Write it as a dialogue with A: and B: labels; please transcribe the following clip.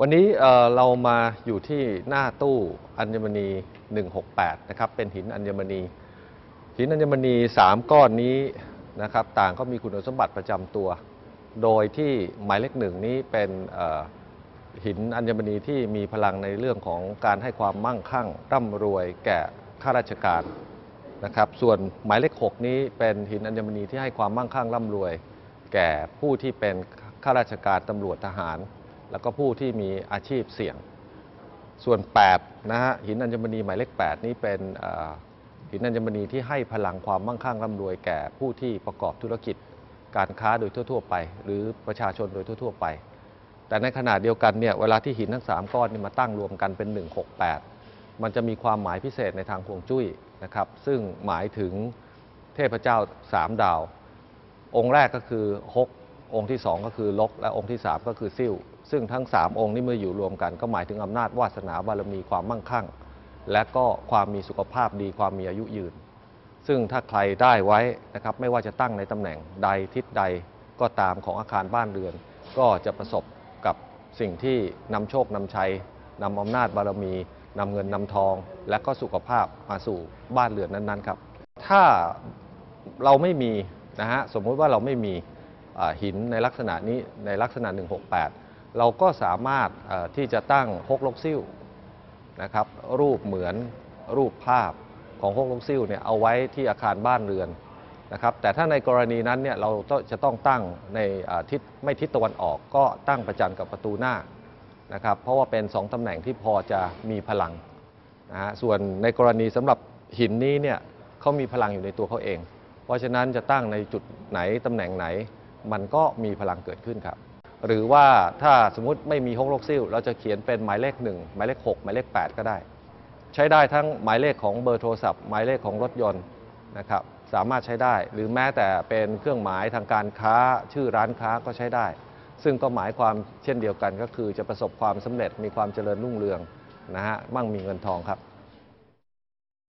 A: วันนี้เรามาอยู่ที่หน้าตู้อัญมณี 168 นะครับ เป็นหินอัญมณี หินอัญมณี 3 ก้อนนี้นะครับ ต่างก็มีคุณสมบัติประจำตัว โดยที่หมายเลขหนึ่งนี้เป็นหินอัญมณีที่มีพลังในเรื่องของการให้ความมั่งคั่งร่ำรวยแก่ข้าราชการนะครับ ส่วนหมายเลขหกนี้เป็นหินอัญมณีที่ให้ความมั่งคั่งร่ำรวย แก่ผู้ที่เป็นข้าราชการตำรวจทหาร แล้วก็ผู้ที่มีอาชีพเสี่ยง ส่วน8นะฮะหินอัญมณีหมายเลข 8 นี้เป็นหินอัญมณีที่ให้พลังความมั่งคั่งร่ำรวยแก่ผู้ที่ประกอบธุรกิจการค้าโดยทั่ว ๆ ไป หรือประชาชนโดยทั่ว ๆ ไป แต่ในขณะเดียวกันเนี่ยเวลาที่หินทั้ง 3 ก้อนนี่มาตั้งรวมกันเป็น 168 มันจะมีความหมายพิเศษในทางฮวงจุ้ยนะครับซึ่งหมายถึงเทพเจ้า 3 ดาว องค์แรกก็คือฮก องค์ที่ 2 ก็คือลก และองค์ที่ 3 ก็คือซิ่วซึ่งทั้ง 3 องค์นี้เมื่ออยู่รวมกัน ก็หมายถึงอำนาจวาสนาบารมีความมั่งคั่ง และก็ความมีสุขภาพดีความมีอายุยืน ซึ่งถ้าใครได้ไว้นะครับไม่ว่าจะตั้งในตำแหน่งใดทิศใดก็ตามของอาคารบ้านเรือน ก็จะประสบกับสิ่งที่นำโชคนำชัยนำอำนาจบารมีนำเงินนำทอง และก็สุขภาพมาสู่บ้านเรือนนั้นๆครับ ถ้าเราไม่มีนะฮะสมมุติว่าเราไม่มี หินในลักษณะนี้ในลักษณะ 168 เราก็สามารถที่จะตั้งฮกลกซิ่วนะครับรูปเหมือนรูปภาพของฮกลกซิ่วเนี่ยเอาไว้ที่อาคารบ้านเรือนนะครับแต่ถ้าในกรณีนั้นเนี่ยเราต้องจะต้องตั้งในทิศไม่ทิศตะวันออกก็ตั้งประจันกับประตูหน้านะครับเพราะว่าเป็น 2ตำแหน่งที่พอจะมีพลังนะฮะส่วนในกรณีสำหรับหินนี้เนี่ยเขามีพลังอยู่ในตัวเขาเอง เพราะฉะนั้นจะตั้งในจุดไหนตำแหน่งไหน มันก็มีพลังเกิดขึ้นครับ หรือว่าถ้าสมมติไม่มีฮกลกซิ่วเราจะเขียนเป็นหมายเลข 1 หมายเลข 6 หมายเลข 8 ก็ได้ ใช้ได้ทั้งหมายเลขของเบอร์โทรศัพท์ หมายเลขของรถยนต์นะครับสามารถใช้ได้ หรือแม้แต่เป็นเครื่องหมายทางการค้าชื่อร้านค้าก็ใช้ได้ ซึ่งก็หมายความเช่นเดียวกันก็คือจะประสบความสำเร็จมีความเจริญรุ่งเรืองนะฮะมั่งมีเงินทองครับ